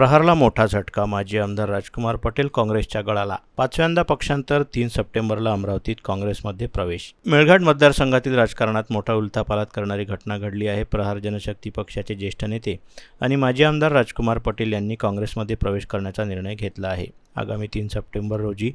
प्रहारला मोठा झटका. माजी आमदार राजकुमार पटेल काँग्रेसच्या गळाला. पाचव्यांदा पक्षांतर तीन सप्टेंबरला अमरावतीत काँग्रेसमध्ये प्रवेश. मेळघाट मतदारसंघातील राजकारणात मोठा उलथापालात करणारी घटना घडली आहे. प्रहार जनशक्ती पक्षाचे ज्येष्ठ नेते आणि माजी आमदार राजकुमार पटेल यांनी काँग्रेसमध्ये प्रवेश करण्याचा निर्णय घेतला आहे. आगामी तीन सप्टेंबर रोजी.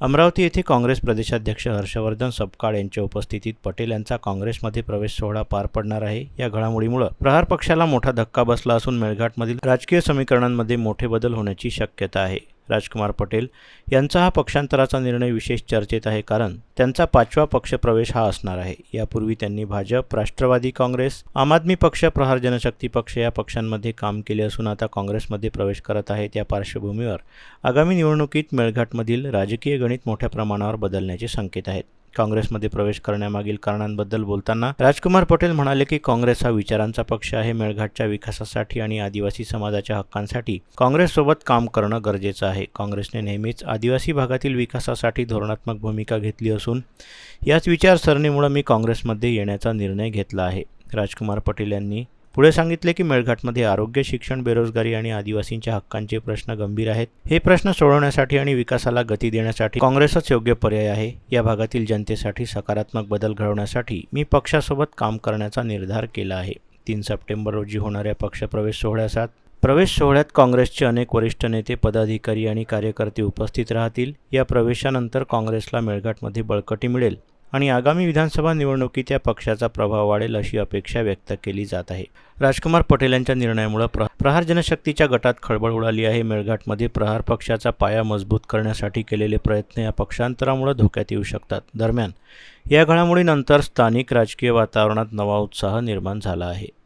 अमरावती येथे काँग्रेस प्रदेशाध्यक्ष हर्षवर्धन सपकाळ यांच्या उपस्थितीत पटेल यांचा काँग्रेसमध्ये प्रवेश सोहळा पार पडणार आहे या घडामोडीमुळे. प्रहार पक्षाला मोठा धक्का बसला असून मेळघाटमधील राजकीय समीकरणांमध्ये मोठे बदल होण्याची शक्यता आहे. राजकुमार पटेल यांचा हा पक्षांतराचा निर्णय विशेष चर्चेत आहे कारण त्यांचा पाचवा पक्षप्रवेश हा असणार आहे. यापूर्वी त्यांनी भाजप राष्ट्रवादी काँग्रेस आम आदमी पक्ष प्रहार जनशक्ती पक्ष या पक्षांमध्ये काम केले असून आता काँग्रेसमध्ये प्रवेश करत आहेत. या पार्श्वभूमीवर आगामी निवडणुकीत मेळघाटमधील राजकीय गणित मोठ्या प्रमाणावर बदलण्याचे संकेत आहेत. काँग्रेसमध्ये प्रवेश करण्यामागील कारणांबद्दल बोलताना राजकुमार पटेल म्हणाले की काँग्रेस हा विचारांचा पक्ष आहे मेळघाटच्या विकासासाठी आणि आदिवासी समाजाच्या हक्कांसाठी. काँग्रेससोबत काम करणं गरजेचं आहे. काँग्रेसने नेहमीच आदिवासी भागातील विकासासाठी धोरणात्मक भूमिका घेतली असून याच विचारसरणीमुळे मी काँग्रेसमध्ये येण्याचा निर्णय घेतला आहे. राजकुमार पटेल यांनी पुढे सांगितले की मेळघाटमध्ये आरोग्य शिक्षण बेरोजगारी आणि आदिवासींच्या हक्कांचे प्रश्न गंभीर आहेत. हे प्रश्न सोडवण्यासाठी आणि विकासाला गती देण्यासाठी काँग्रेसच योग्य पर्याय आहे. या भागातील जनतेसाठी सकारात्मक बदल घडवण्यासाठी मी पक्षासोबत काम करण्याचा निर्धार केला आहे. तीन सप्टेंबर रोजी होणाऱ्या पक्षप्रवेश सोहळ्यासात प्रवेश सोहळ्यात काँग्रेसचे अनेक वरिष्ठ नेते पदाधिकारी आणि कार्यकर्ते उपस्थित राहतील. या प्रवेशानंतर काँग्रेसला मेळघाटमध्ये बळकटी मिळेल. आणि आगामी विधानसभा निवडणुकीत या पक्षाचा प्रभाव वाढेल अशी अपेक्षा व्यक्त केली जात आहे. राजकुमार पटेल यांच्या निर्णयामुळे प्र प्रहार जनशक्तीच्या गटात खळबळ उडाली आहे. मेळघाटमध्ये प्रहार पक्षाचा पाया मजबूत करण्यासाठी केलेले प्रयत्न या पक्षांतरामुळे धोक्यात येऊ शकतात. दरम्यान या घडामोडीनंतर स्थानिक राजकीय वातावरणात नवा उत्साह निर्माण झाला आहे.